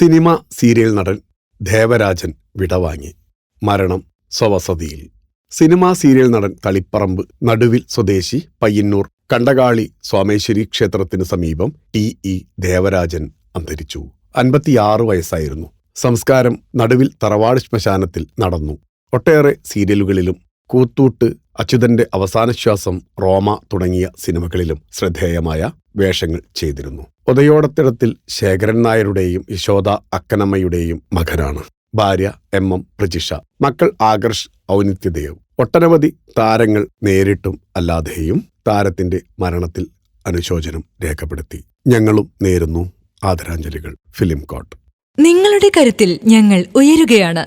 Cinema serial നടൻ ദേവരാജൻ വിടവാങ്ങി. മരണം സ്വവസതിയിൽ. Cinema serial നടൻ തളിപ്പറമ്പ് നടുവിൽ സ്വദേശി പയ്യന്നൂർ കണ്ടകാളി സ്വാമേശ്വരി ക്ഷേത്രത്തിന് സമീപം ടി. ഇ. ദേവരാജൻ അന്തരിച്ചു. അൻപത്തിയാറ് വയസ്സായിരുന്നു. സംസ്കാരം നടുവിൽ തറവാട് ശ്മശാനത്തിൽ നടന്നു. ഒട്ടേറെ സീരിയലുകളിലും കൂത്തൂട്ട് അച്യുതന്റെ അവസാന ശ്വാസം റോമ തുടങ്ങിയ സിനിമകളിലും ശ്രദ്ധേയമായ വേഷങ്ങൾ ചെയ്തിരുന്നു. ഉദയോടത്തിടത്തിൽ ശേഖരൻ നായരുടെയും യശോദ അക്കനമ്മയുടെയും മകനാണ്. ഭാര്യ എം എം പ്രജിഷ. മക്കൾ ആകർഷ് ഔന്നിത്യദേവ്. ഒട്ടനവധി താരങ്ങൾ നേരിട്ടും അല്ലാതെയും താരത്തിന്റെ മരണത്തിൽ അനുശോചനം രേഖപ്പെടുത്തി. ഞങ്ങളും നേരുന്നു ആദരാഞ്ജലികൾ. ഫിലിം കോട്ട്. നിങ്ങളുടെ കരുത്തിൽ ഞങ്ങൾ ഉയരുകയാണ്.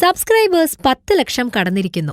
സബ്സ്ക്രൈബേഴ്സ് പത്ത് ലക്ഷം കടന്നിരിക്കുന്നു.